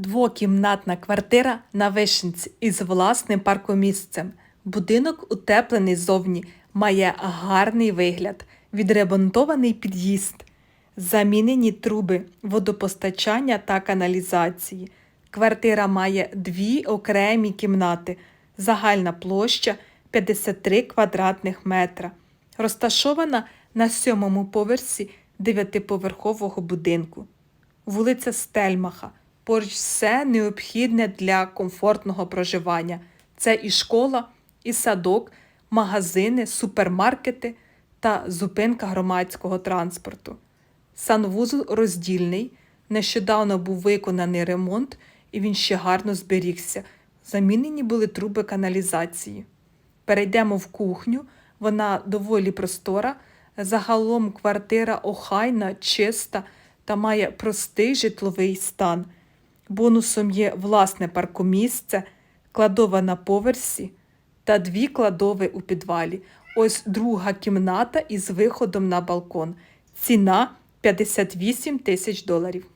Двокімнатна квартира на Вишенці із власним паркомісцем. Будинок утеплений ззовні, має гарний вигляд, відремонтований під'їзд, замінені труби водопостачання та каналізації. Квартира має дві окремі кімнати, загальна площа 53 квадратних метра. Розташована на сьомому поверсі дев'ятиповерхового будинку вулиця Стельмаха. Поруч все необхідне для комфортного проживання. Це і школа, і садок, магазини, супермаркети та зупинка громадського транспорту. Санвузол роздільний. Нещодавно був виконаний ремонт, і він ще гарно зберігся. Замінені були труби каналізації. Перейдемо в кухню. Вона доволі простора. Загалом квартира охайна, чиста та має простий житловий стан. Бонусом є власне паркомісце, кладова на поверсі та дві кладови у підвалі. Ось друга кімната із виходом на балкон. Ціна 58 тисяч доларів.